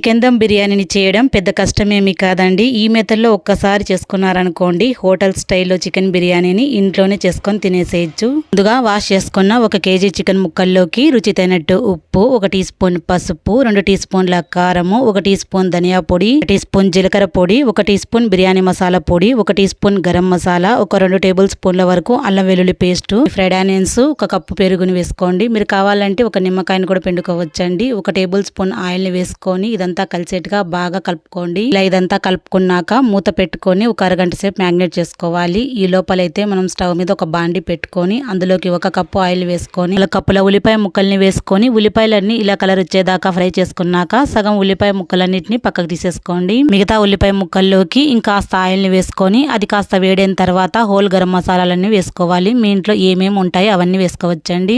Chicken dum బిర్యానీని చేయడం పెద్ద కష్టమేమి కాదండి. ఈ మెథడ్లో ఒక్కసారి చేసుకున్నారనుకోండి హోటల్ స్టైల్లో చికెన్ బిర్యానీని ఇంట్లోనే చేసుకొని తినేసేయచ్చు. ముందుగా వాష్ చేసుకున్న ఒక కేజీ చికెన్ ముక్కల్లోకి రుచి తగినట్టు ఉప్పు ఒక టీ స్పూన్ పసుపు రెండు టీ స్పూన్ల కారము ఒక టీ స్పూన్ ధనియా పొడి టీ స్పూన్ జీలకర్ర పొడి ఒక టీ స్పూన్ బిర్యానీ మసాలా పొడి ఒక టీ స్పూన్ గరం మసాలా ఒక రెండు టేబుల్ స్పూన్ల వరకు అల్లం వెల్లుల్లి పేస్ట్ ఫ్రైడ్ ఆనియన్స్ ఒక కప్పు పెరుగుని వేసుకోండి. మీరు కావాలంటే ఒక నిమ్మకాయని కూడా పిండుకోవచ్చండి. ఒక టేబుల్ స్పూన్ ఆయిల్ని వేసుకొని ఇదంతా కలిసేట్టుగా బాగా కలుపుకోండి. ఇలా ఇదంతా కలుపుకున్నాక మూత పెట్టుకొని ఒక అరగంట సేపు మ్యాగ్నేట్ చేసుకోవాలి. ఈ లోపలైతే మనం స్టవ్ మీద ఒక బాండి పెట్టుకొని అందులోకి ఒక కప్పు ఆయిల్ వేసుకొని ఇలా కప్పుల ఉల్లిపాయ ముక్కల్ని వేసుకొని ఉల్లిపాయలన్నీ ఇలా కలర్ వచ్చేదాకా ఫ్రై చేసుకున్నాక సగం ఉల్లిపాయ ముక్కలన్నిటిని పక్కకు తీసేసుకోండి. మిగతా ఉల్లిపాయ ముక్కల్లోకి ఇంకాస్త ఆయిల్ని వేసుకొని అది కాస్త వేడైన తర్వాత హోల్ గరం మసాలాలన్నీ వేసుకోవాలి. మీ ఇంట్లో ఏమేమి ఉంటాయో అవన్నీ వేసుకోవచ్చండి.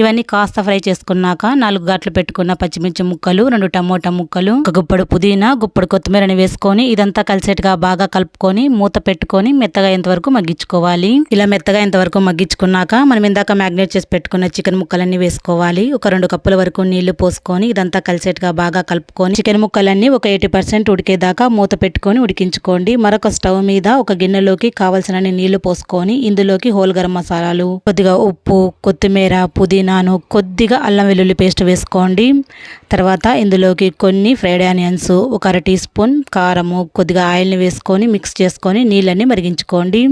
ఇవన్నీ కాస్త ఫ్రై చేసుకున్నాక నాలుగు గాట్లు పెట్టుకున్న పచ్చిమిర్చి ముక్కలు రెండు టమోటా ముక్కలు ఒక గుప్పడు పుదీనా గుప్పడు కొత్తిమీరని వేసుకొని ఇదంతా కలిసేట్టుగా బాగా కలుపుకొని మూత పెట్టుకొని మెత్తగా ఎంతవరకు మగ్గించుకోవాలి. ఇలా మెత్తగా ఎంతవరకు మగ్గించుకున్నాక మనం ఇందాక మ్యాగ్నేట్ చేసి పెట్టుకున్న చికెన్ ముక్కలన్నీ వేసుకోవాలి. ఒక రెండు కప్పుల వరకు నీళ్ళు పోసుకొని ఇదంతా కలిసేట్టుగా బాగా కలుపుకొని చికెన్ ముక్కలన్నీ ఒక ఎయిటీ పర్సెంట్ ఉడికేదాకా మూత పెట్టుకొని ఉడికించుకోండి. మరొక స్టవ్ మీద ఒక గిన్నెలోకి కావలసిన నీళ్ళు పోసుకొని ఇందులోకి హోల్ గరం మసాలాలు కొద్దిగా ఉప్పు కొత్తిమీర పుదీనాను కొద్దిగా అల్లం వెల్లుల్లి పేస్ట్ వేసుకోండి. తర్వాత ఇందులోకి కొన్ని ఫ్రైడ్ ఆనియన్స్ ఒక అర టీ స్పూన్ కారము కొద్దిగా ఆయిల్ని వేసుకొని మిక్స్ చేసుకొని నీళ్ళన్నీ మరిగించుకోండి.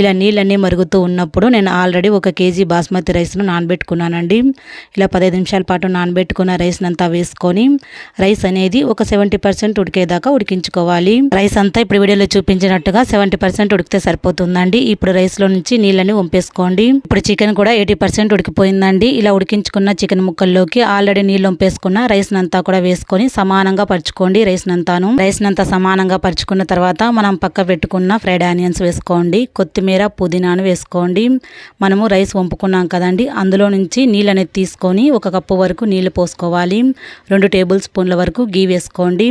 ఇలా నీళ్ళన్నీ మరుగుతూ ఉన్నప్పుడు నేను ఆల్రెడీ ఒక కేజీ బాస్మతి రైస్ను నానబెట్టుకున్నానండి. ఇలా పదహైదు నిమిషాల పాటు నానబెట్టుకున్న రైస్ని అంతా వేసుకొని రైస్ అనేది ఒక సెవెంటీ పర్సెంట్ ఉడికేదాకా ఉడికించుకోవాలి. రైస్ అంతా ఇప్పుడు వీడియోలో చూపించినట్టుగా సెవెంటీ పర్సెంట్ ఉడికితే సరిపోతుందండి. ఇప్పుడు రైస్లో నుంచి నీళ్ళని వంపేసుకోండి. ఇప్పుడు చికెన్ కూడా ఎయిటీ పర్సెంట్ ఉడికిపోయిందండి. ఇలా ఉడికించుకున్న చికెన్ ముక్కల్లోకి ఆల్రెడీ నీళ్ళు వంపేసుకున్న రైస్ని అంతా కూడా వేసుకొని సమా సమానంగా పరుచుకోండి రైస్ నంతాను. రైస్ సమానంగా పరుచుకున్న తర్వాత మనం పక్క పెట్టుకున్న ఫ్రైడ్ ఆనియన్స్ వేసుకోండి. కొత్తిమీర పుదీనాను వేసుకోండి. మనము రైస్ వంపుకున్నాం కదండి. అందులో నుంచి నీళ్ళు అనేది తీసుకొని ఒక కప్పు వరకు నీళ్ళు పోసుకోవాలి. రెండు టేబుల్ స్పూన్ల వరకు గీ వేసుకోండి.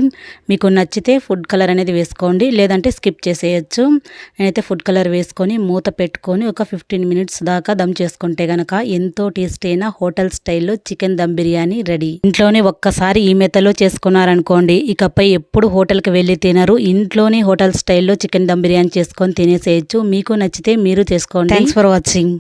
మీకు నచ్చితే ఫుడ్ కలర్ అనేది వేసుకోండి. లేదంటే స్కిప్ చేసేయచ్చు. నేనైతే ఫుడ్ కలర్ వేసుకొని మూత పెట్టుకొని ఒక ఫిఫ్టీన్ మినిట్స్ దాకా దమ్ చేసుకుంటే గనక ఎంతో టేస్టీ అయిన హోటల్ స్టైల్లో చికెన్ దమ్ బిర్యానీ రెడీ. ఇంట్లోనే ఒక్కసారి ఈ మెత్తలో చేసుకున్నారనుకోండి ఇకపై ఎప్పుడు హోటల్కి వెళ్ళి తినరు. ఇంట్లోనే హోటల్ స్టైల్లో చికెన్ దమ్ బిర్యానీ చేసుకొని తినేసేయచ్చు. మీకు నచ్చితే మీరు చేసుకోండి. Thanks for watching